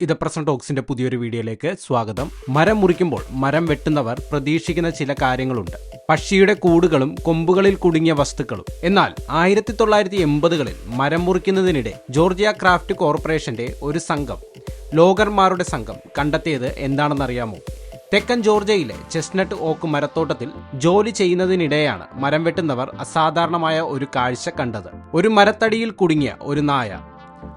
ഇത് പ്രസന്റ് ടോക്സിന്റെ പുതിയൊരു വീഡിയോയിലേക്ക് സ്വാഗതം. മരം മുറിക്കുമ്പോൾ മരം വെട്ടുന്നവർ പ്രതീക്ഷിക്കുന്ന ചില കാര്യങ്ങളുണ്ട്. പക്ഷിയുടെ കൂടുകളും കൊമ്പുകളിൽ കുടുങ്ങിയ വസ്തുക്കളും. എന്നാൽ ആയിരത്തി തൊള്ളായിരത്തി എൺപതുകളിൽ മരം മുറിക്കുന്നതിനിടെ ജോർജിയ ക്രാഫ്റ്റ് കോർപ്പറേഷന്റെ ഒരു സംഘം ലോകർമാരുടെ സംഘം കണ്ടെത്തിയത് എന്താണെന്നറിയാമോ? തെക്കൻ ജോർജിയയിലെ ചെസ്നട്ട് ഓക്ക് മരത്തോട്ടത്തിൽ ജോലി ചെയ്യുന്നതിനിടെയാണ് മരം വെട്ടുന്നവർ അസാധാരണമായ ഒരു കാഴ്ച കണ്ടത്. ഒരു മരത്തടിയിൽ കുടുങ്ങിയ ഒരു നായ.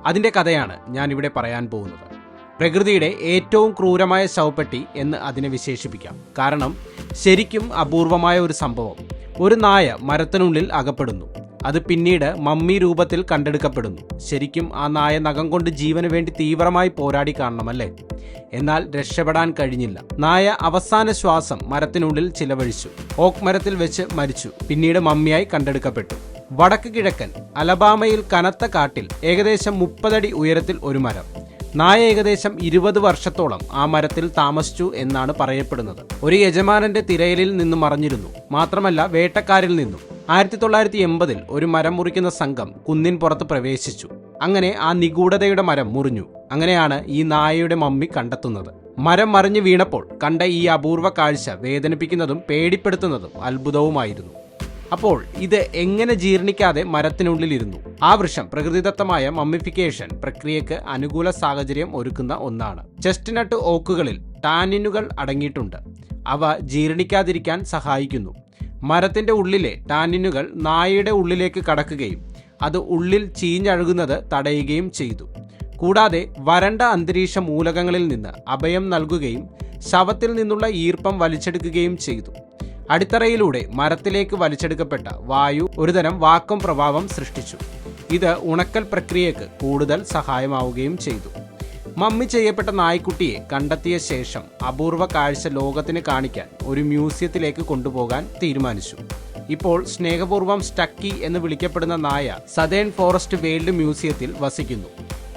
അതിന്റെ കഥയാണ് ഞാൻ ഇവിടെ പറയാൻ പോകുന്നത്. പ്രകൃതിയുടെ ഏറ്റവും ക്രൂരമായ ശവപ്പെട്ടി എന്ന് അതിനെ വിശേഷിപ്പിക്കാം. കാരണം ശരിക്കും അപൂർവമായ ഒരു സംഭവം. ഒരു നായ മരത്തിനുള്ളിൽ അകപ്പെടുന്നു. അത് പിന്നീട് മമ്മി രൂപത്തിൽ കണ്ടെടുക്കപ്പെടുന്നു. ശരിക്കും ആ നായ നഖം കൊണ്ട് ജീവന് വേണ്ടി തീവ്രമായി പോരാടി കാണണമല്ലേ? എന്നാൽ രക്ഷപ്പെടാൻ കഴിഞ്ഞില്ല. നായ അവസാന ശ്വാസം മരത്തിനുള്ളിൽ ചിലവഴിച്ചു. ഓക്ക് മരത്തിൽ വെച്ച് മരിച്ചു. പിന്നീട് മമ്മിയായി കണ്ടെടുക്കപ്പെട്ടു. വടക്ക് കിഴക്കൻ അലബാമയിൽ കനത്ത കാട്ടിൽ ഏകദേശം മുപ്പതടി ഉയരത്തിൽ ഒരു മരം. നായ ഏകദേശം ഇരുപത് വർഷത്തോളം ആ മരത്തിൽ താമസിച്ചു എന്നാണ് പറയപ്പെടുന്നത്. ഒരു യജമാനന്റെ തിരയലിൽ നിന്ന് മറഞ്ഞിരുന്നു മാത്രമല്ല വേട്ടക്കാരിൽ നിന്നും. ആയിരത്തി തൊള്ളായിരത്തി എൺപതിൽ ഒരു മരം മുറിക്കുന്ന സംഘം കുന്നിൻ പുറത്ത് പ്രവേശിച്ചു. അങ്ങനെ ആ നിഗൂഢതയുടെ മരം മുറിഞ്ഞു. അങ്ങനെയാണ് ഈ നായയുടെ മമ്മി കണ്ടെത്തുന്നത്. മരം മറിഞ്ഞു വീണപ്പോൾ കണ്ട ഈ അപൂർവ കാഴ്ച വേദനിപ്പിക്കുന്നതും പേടിപ്പെടുത്തുന്നതും അത്ഭുതവുമായിരുന്നു. അപ്പോൾ ഇത് എങ്ങനെ ജീർണിക്കാതെ മരത്തിനുള്ളിലിരുന്നു? ആ വൃക്ഷം പ്രകൃതിദത്തമായ മമ്മിഫിക്കേഷൻ പ്രക്രിയക്ക് അനുകൂല സാഹചര്യം ഒരുക്കുന്ന ഒന്നാണ്. ചെസ്റ്റ്നട്ട് ഓക്കുകളിൽ ടാനിനുകൾ അടങ്ങിയിട്ടുണ്ട്. അവ ജീർണിക്കാതിരിക്കാൻ സഹായിക്കുന്നു. മരത്തിന്റെ ഉള്ളിലെ ടാനിനുകൾ നായയുടെ ഉള്ളിലേക്ക് കടക്കുകയും അത് ഉള്ളിൽ ചീഞ്ഞഴുകുന്നത് തടയുകയും ചെയ്തു. കൂടാതെ വരണ്ട അന്തരീക്ഷ മൂലകങ്ങളിൽ നിന്ന് അഭയം നൽകുകയും ശവത്തിൽ നിന്നുള്ള ഈർപ്പം വലിച്ചെടുക്കുകയും ചെയ്തു. അടിത്തറയിലൂടെ മരത്തിലേക്ക് വലിച്ചെടുക്കപ്പെട്ട വായു ഒരുതരം വാക്വം പ്രഭാവം സൃഷ്ടിച്ചു. ഇത് ഉണക്കൽ പ്രക്രിയക്ക് കൂടുതൽ സഹായമാവുകയും ചെയ്തു. മമ്മി ചെയ്യപ്പെട്ട നായ്ക്കുട്ടിയെ കണ്ടെത്തിയ ശേഷം അപൂർവ കാഴ്ച ലോകത്തിന് കാണിക്കാൻ ഒരു മ്യൂസിയത്തിലേക്ക് കൊണ്ടുപോകാൻ തീരുമാനിച്ചു. ഇപ്പോൾ സ്നേഹപൂർവം സ്റ്റക്കി എന്ന് വിളിക്കപ്പെടുന്ന നായ സതേൺ ഫോറസ്റ്റ് വേൾഡ് മ്യൂസിയത്തിൽ വസിക്കുന്നു.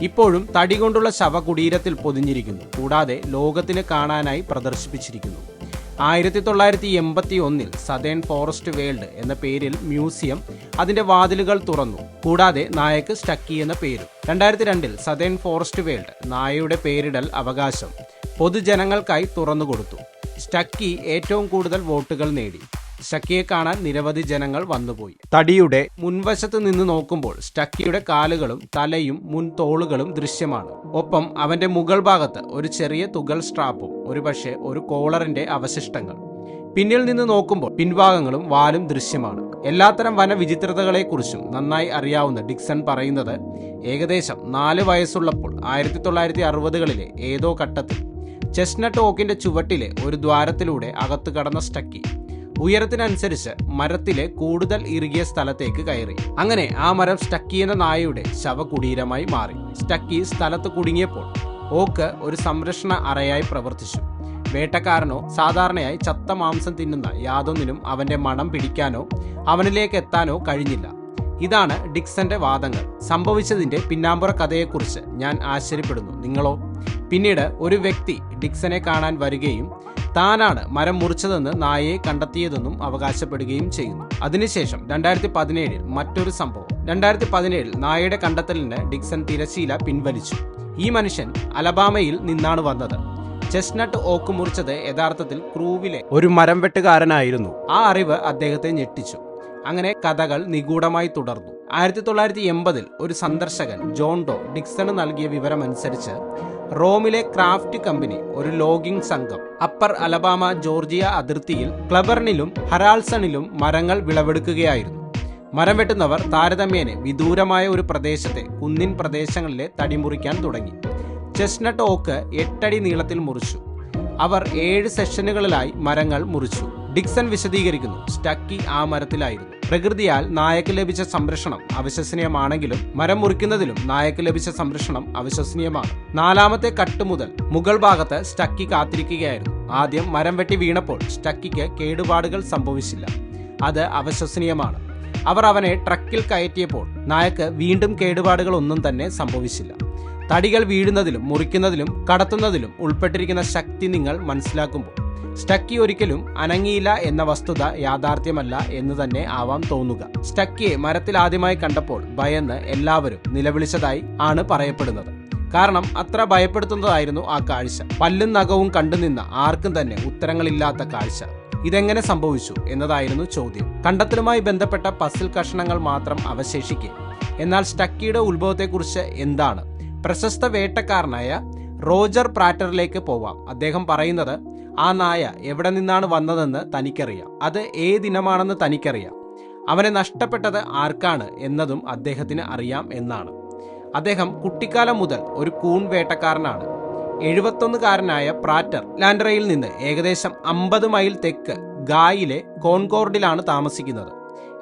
ഇപ്പോഴും തടി കൊണ്ടുള്ള ശവകുടീരത്തിൽ പൊതിഞ്ഞിരിക്കുന്നു. കൂടാതെ ലോകത്തിന് കാണാനായി പ്രദർശിപ്പിച്ചിരിക്കുന്നു. ആയിരത്തി തൊള്ളായിരത്തി എൺപത്തി ഒന്നിൽ സതേൺ ഫോറസ്റ്റ് വേൾഡ് എന്ന പേരിൽ മ്യൂസിയം അതിന്റെ വാതിലുകൾ തുറന്നു. കൂടാതെ നായക്ക് സ്റ്റക്കി എന്ന പേരും. രണ്ടായിരത്തി രണ്ടിൽ സതേൺ ഫോറസ്റ്റ് വേൾഡ് നായയുടെ പേരിടൽ അവകാശം പൊതുജനങ്ങൾക്കായി തുറന്നുകൊടുത്തു. സ്റ്റക്കി ഏറ്റവും കൂടുതൽ വോട്ടുകൾ നേടി. സ്റ്റക്കിയെ കാണാൻ നിരവധി ജനങ്ങൾ വന്നുപോയി. തടിയുടെ മുൻവശത്ത് നിന്ന് നോക്കുമ്പോൾ സ്റ്റക്കിയുടെ കാലുകളും തലയും മുൻതോളുകളും ദൃശ്യമാണ്. ഒപ്പം അവന്റെ മുകൾ ഭാഗത്ത് ഒരു ചെറിയ തുകൽ സ്ട്രാപ്പും ഒരുപക്ഷെ ഒരു കോളറിന്റെ അവശിഷ്ടങ്ങൾ. പിന്നിൽ നിന്ന് നോക്കുമ്പോൾ പിൻഭാഗങ്ങളും വാലും ദൃശ്യമാണ്. എല്ലാത്തരം വനവിചിത്രതകളെക്കുറിച്ചും നന്നായി അറിയാവുന്ന ഡിക്സൺ പറയുന്നത് ഏകദേശം നാല് വയസ്സുള്ളപ്പോൾ ആയിരത്തി തൊള്ളായിരത്തി അറുപതുകളിലെ ഏതോ ഘട്ടത്തിൽ. ചെസ്നട്ട് ഓക്കിന്റെ ചുവട്ടിലെ ഒരു ദ്വാരത്തിലൂടെ അകത്തു കടന്ന സ്റ്റക്കി. ഉയരത്തിനനുസരിച്ച് മരത്തിലെ കൂടുതൽ ഇറുകിയ സ്ഥലത്തേക്ക് കയറി. അങ്ങനെ ആ മരം സ്റ്റക്കി എന്ന നായയുടെ ശവകുടീരമായി മാറി. സ്റ്റക്കി സ്ഥലത്ത് കുടുങ്ങിയപ്പോൾ ഓക്ക് ഒരു സംരക്ഷണ അറയായി പ്രവർത്തിച്ചു. വേട്ടക്കാരനോ സാധാരണയായി ചത്ത മാംസം തിന്നുന്ന യാതൊന്നിനും അവന്റെ മണം പിടിക്കാനോ അവനിലേക്ക് എത്താനോ കഴിഞ്ഞില്ല. ഇതാണ് ഡിക്സന്റെ വാദങ്ങൾ. സംഭവിച്ചതിന്റെ പിന്നാമ്പുറ കഥയെക്കുറിച്ച് ഞാൻ ആശ്ചര്യപ്പെടുന്നു. നിങ്ങളോ? പിന്നീട് ഒരു വ്യക്തി ഡിക്സനെ കാണാൻ വരികയും താനാണ് മരം മുറിച്ചതെന്ന് നായയെ കണ്ടെത്തിയതെന്നും അവകാശപ്പെടുകയും ചെയ്യുന്നു. അതിനുശേഷം രണ്ടായിരത്തി പതിനേഴിൽ മറ്റൊരു സംഭവം. രണ്ടായിരത്തി പതിനേഴിൽ നായയുടെ കണ്ടെത്തലിന് ഡിക്സൺ തിരശീല പിൻവലിച്ചു. ഈ മനുഷ്യൻ അലബാമയിൽ നിന്നാണ് വന്നത്. ചെസ്നട്ട് ഓക്ക് മുറിച്ചത് യഥാർത്ഥത്തിൽ ക്രൂവിലെ ഒരു മരം വെട്ടുകാരനായിരുന്നു. ആ അറിവ് അദ്ദേഹത്തെ ഞെട്ടിച്ചു. അങ്ങനെ കഥകൾ നിഗൂഢമായി തുടർന്നു. ആയിരത്തി തൊള്ളായിരത്തി എൺപതിൽ ഒരു സന്ദർശകൻ ജോൺ ഡോ ഡിക്സണ് നൽകിയ വിവരമനുസരിച്ച് റോമിലെ ക്രാഫ്റ്റ് കമ്പനി ഒരു ലോഗിംഗ് സംഘം അപ്പർ അലബാമ ജോർജിയ അതിർത്തിയിൽ ക്ലബർണിലും ഹരാൾസണിലും മരങ്ങൾ വിളവെടുക്കുകയായിരുന്നു. മരം വെട്ടുന്നവർ താരതമ്യേനെ വിദൂരമായ ഒരു പ്രദേശത്തെ കുന്നിൻ പ്രദേശങ്ങളിലെ തടിമുറിക്കാൻ തുടങ്ങി. ചെസ്നട്ട് ഓക്ക് എട്ടടി നീളത്തിൽ മുറിച്ചു. അവർ ഏഴ് സെഷനുകളിലായി മരങ്ങൾ മുറിച്ചു. ഡിക്സൺ വിശദീകരിക്കുന്നു സ്റ്റക്കി ആ മരത്തിലായിരുന്നു. പ്രകൃതിയാൽ നായക്ക് ലഭിച്ച സംരക്ഷണം അവിശ്വസനീയമാണെങ്കിലും മരം മുറിക്കുന്നതിലും നായക്ക് ലഭിച്ച സംരക്ഷണം അവിശ്വസനീയമാണ്. നാലാമത്തെ കട്ട് മുതൽ മുഗൾ ഭാഗത്ത് സ്റ്റക്കി കാത്തിരിക്കുകയായിരുന്നു. ആദ്യം മരം വെട്ടി വീണപ്പോൾ സ്റ്റക്കിക്ക് കേടുപാടുകൾ സംഭവിച്ചില്ല. അത് അവിശ്വസനീയമാണ്. അവർ അവനെ ട്രക്കിൽ കയറ്റിയപ്പോൾ നായക്ക് വീണ്ടും കേടുപാടുകൾ ഒന്നും തന്നെ സംഭവിച്ചില്ല. തടികൾ വീഴുന്നതിലും മുറിക്കുന്നതിലും കടത്തുന്നതിലും ഉൾപ്പെട്ടിരിക്കുന്ന ശക്തി നിങ്ങൾ മനസ്സിലാക്കുമ്പോൾ സ്റ്റക്കി ഒരിക്കലും അനങ്ങിയില്ല എന്ന വസ്തുത യാഥാർത്ഥ്യമല്ല എന്ന് തന്നെ ആവാം തോന്നുക. സ്റ്റക്കിയെ മരത്തിൽ ആദ്യമായി കണ്ടപ്പോൾ ഭയന്ന് എല്ലാവരും നിലവിളിച്ചതായി ആണ് പറയപ്പെടുന്നത്. കാരണം അത്ര ഭയപ്പെടുത്തുന്നതായിരുന്നു ആ കാഴ്ച. പല്ലും നഖവും കണ്ടുനിന്ന ആർക്കും തന്നെ ഉത്തരങ്ങളില്ലാത്ത കാഴ്ച. ഇതെങ്ങനെ സംഭവിച്ചു എന്നതായിരുന്നു ചോദ്യം. കണ്ടെത്തലുമായി ബന്ധപ്പെട്ട പസിൽ കഷണങ്ങൾ മാത്രം അവശേഷിക്കെ. എന്നാൽ സ്റ്റക്കിയുടെ ഉത്ഭവത്തെക്കുറിച്ച് എന്താണ്? പ്രശസ്ത വേട്ടക്കാരനായ റോജർ പ്രാറ്ററിലേക്ക് പോവാം. അദ്ദേഹം പറയുന്നത് ആ നായ എവിടെ നിന്നാണ് വന്നതെന്ന് തനിക്കറിയാം. അത് ഏതിനമാണെന്ന് തനിക്കറിയാം. അവനെ നഷ്ടപ്പെട്ടത് ആർക്കാണ് എന്നതും അദ്ദേഹത്തിന് അറിയാം എന്നാണ്. അദ്ദേഹം കുട്ടിക്കാലം മുതൽ ഒരു കൂൺ വേട്ടക്കാരനാണ്. എഴുപത്തൊന്നുകാരനായ പ്രാറ്റർ ലാൻഡ്രയിൽ നിന്ന് ഏകദേശം അമ്പത് മൈൽ തെക്ക് ഗായിലെ കോൺകോർഡിലാണ് താമസിക്കുന്നത്.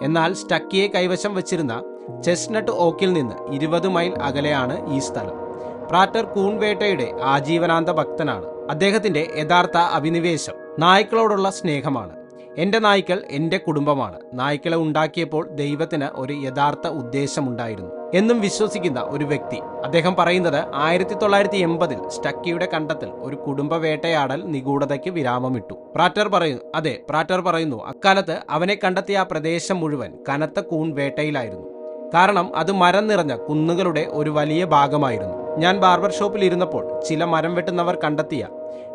എന്നാൽ സ്റ്റക്കിയെ കൈവശം വച്ചിരുന്ന ചെസ്നട്ട് ഓക്കിൽ നിന്ന് ഇരുപത് മൈൽ അകലെയാണ് ഈ സ്ഥലം. പ്രാറ്റർ കൂൺവേട്ടയുടെ ആജീവനാന്ത ഭക്തനാണ്. അദ്ദേഹത്തിന്റെ യഥാർത്ഥ അഭിനിവേശം നായ്ക്കളോടുള്ള സ്നേഹമാണ്. എന്റെ നായ്ക്കൾ എന്റെ കുടുംബമാണ്. നായ്ക്കളെ ഉണ്ടാക്കിയപ്പോൾ ദൈവത്തിന് ഒരു യഥാർത്ഥ ഉദ്ദേശമുണ്ടായിരുന്നു എന്നും വിശ്വസിക്കുന്ന ഒരു വ്യക്തി. അദ്ദേഹം പറയുന്നത് ആയിരത്തി തൊള്ളായിരത്തി എൺപതിൽ സ്റ്റക്കിയുടെ കണ്ടത്തിൽ ഒരു കുടുംബ വേട്ടയാടൽ നിഗൂഢതയ്ക്ക് വിരാമമിട്ടു. പ്രാറ്റർ പറയുന്നു അതെ പ്രാറ്റർ പറയുന്നു അക്കാലത്ത് അവനെ കണ്ടെത്തിയ ആ പ്രദേശം മുഴുവൻ കനത്ത കൂൺ വേട്ടയിലായിരുന്നു കാരണം അത് മരം നിറഞ്ഞ കുന്നുകളുടെ ഒരു വലിയ ഭാഗമായിരുന്നു. ഞാൻ ബാർബർ ഷോപ്പിൽ ഇരുന്നപ്പോൾ ചില മരം വെട്ടുന്നവർ കണ്ടെത്തിയ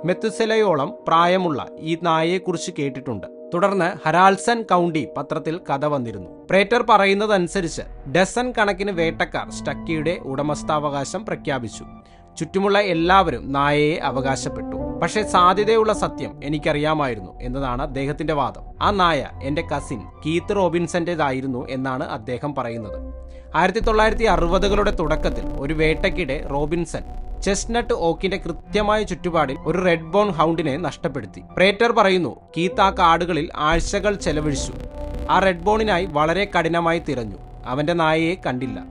മെത്തുസെലയോളം പ്രായമുള്ള ഈ നായയെക്കുറിച്ച് കേട്ടിട്ടുണ്ട്. തുടർന്ന് ഹരാൾസൺ കൗണ്ടി പത്രത്തിൽ കഥ വന്നിരുന്നു. പ്രേറ്റർ പറയുന്നതനുസരിച്ച് ഡസൻ കണക്കിന് വേട്ടക്കാർ സ്റ്റക്കിയുടെ ഉടമസ്ഥാവകാശം പ്രഖ്യാപിച്ചു. ചുറ്റുമുള്ള എല്ലാവരും നായയെ അവകാശപ്പെട്ടു. പക്ഷേ സാധ്യതയുള്ള സത്യം എനിക്കറിയാമായിരുന്നു എന്നതാണ് അദ്ദേഹത്തിന്റെ വാദം. ആ നായ എന്റെ കസിൻ കീത്ത് റോബിൻസന്റേതായിരുന്നു എന്നാണ് അദ്ദേഹം പറയുന്നത്. ആയിരത്തി തൊള്ളായിരത്തി അറുപതുകളുടെ തുടക്കത്തിൽ ഒരു വേട്ടയ്ക്കിടെ റോബിൻസൺ ചെസ്നട്ട് ഓക്കിന്റെ കൃത്യമായ ചുറ്റുപാടിൽ ഒരു റെഡ് ബോൺ ഹൗണ്ടിനെ നഷ്ടപ്പെടുത്തി. പ്രേറ്റർ പറയുന്നു കീത്ത് ആ കാടുകളിൽ ആഴ്ചകൾ ചെലവഴിച്ചു. ആ റെഡ് ബോണിനായി വളരെ കഠിനമായി തിരഞ്ഞു. അവന്റെ നായയെ കണ്ടില്ല.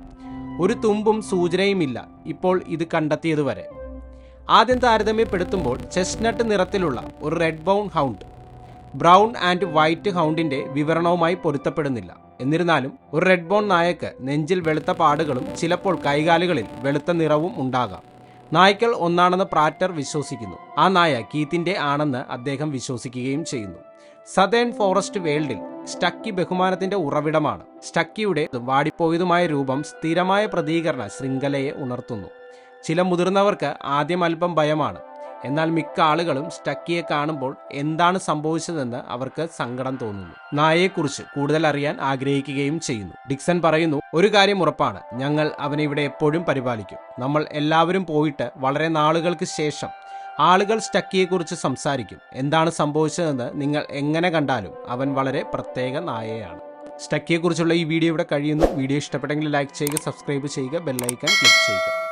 ഒരു തുമ്പും സൂചനയുമില്ല. ഇപ്പോൾ ഇത് കണ്ടെത്തിയതുവരെ. ആദ്യം താരതമ്യപ്പെടുത്തുമ്പോൾ ചെസ്റ്റ്നട്ട് നിറത്തിലുള്ള ഒരു red brown hound brown and white ഹൗണ്ടിന്റെ വിവരണവുമായി പൊരുത്തപ്പെടുന്നില്ല. എന്നിരുന്നാലും ഒരു റെഡ് ബോൺ നായക്ക് നെഞ്ചിൽ വെളുത്ത പാടുകളും ചിലപ്പോൾ കൈകാലുകളിൽ വെളുത്ത നിറവും ഉണ്ടാകാം. നായ്ക്കൾ ഒന്നാണെന്ന് പ്രാറ്റർ വിശ്വസിക്കുന്നു. ആ നായ കീത്തിന്റെ ആണെന്ന് അദ്ദേഹം വിശ്വസിക്കുകയും ചെയ്യുന്നു. സതേൺ ഫോറസ്റ്റ് വേൾഡിൽ സ്റ്റക്കി ബഹുമാനത്തിന്റെ ഉറവിടമാണ്. സ്റ്റക്കിയുടെ വാടിപ്പോയതുമായ രൂപം സ്ഥിരമായ പ്രതികരണ ശൃംഖലയെ ഉണർത്തുന്നു. ചില മുതിർന്നവർക്ക് ആദ്യം അല്പം ഭയമാണ്. എന്നാൽ മിക്ക ആളുകളും സ്റ്റക്കിയെ കാണുമ്പോൾ എന്താണ് സംഭവിച്ചതെന്ന് അവർക്ക് സങ്കടം തോന്നുന്നു. നായയെക്കുറിച്ച് കൂടുതൽ അറിയാൻ ആഗ്രഹിക്കുകയും ചെയ്യുന്നു. ഡിക്സൺ പറയുന്നു ഒരു കാര്യം ഉറപ്പാണ്. ഞങ്ങൾ അവനെ ഇവിടെ എപ്പോഴും പരിപാലിക്കും. നമ്മൾ എല്ലാവരും പോയിട്ട് വളരെ നാളുകൾക്ക് ശേഷം ആളുകൾ സ്റ്റക്കിയെക്കുറിച്ച് സംസാരിക്കും. എന്താണ് സംഭവിച്ചതെന്ന് നിങ്ങൾ എങ്ങനെ കണ്ടാലും അവൻ വളരെ പ്രത്യേക നായയാണ്. സ്റ്റക്കിയെക്കുറിച്ചുള്ള ഈ വീഡിയോ ഇവിടെ കഴിയുന്നു. വീഡിയോ ഇഷ്ടപ്പെട്ടെങ്കിൽ ലൈക്ക് ചെയ്യുക സബ്സ്ക്രൈബ് ചെയ്യുക ബെല്ലൈക്കൺ ക്ലിക്ക് ചെയ്യുക.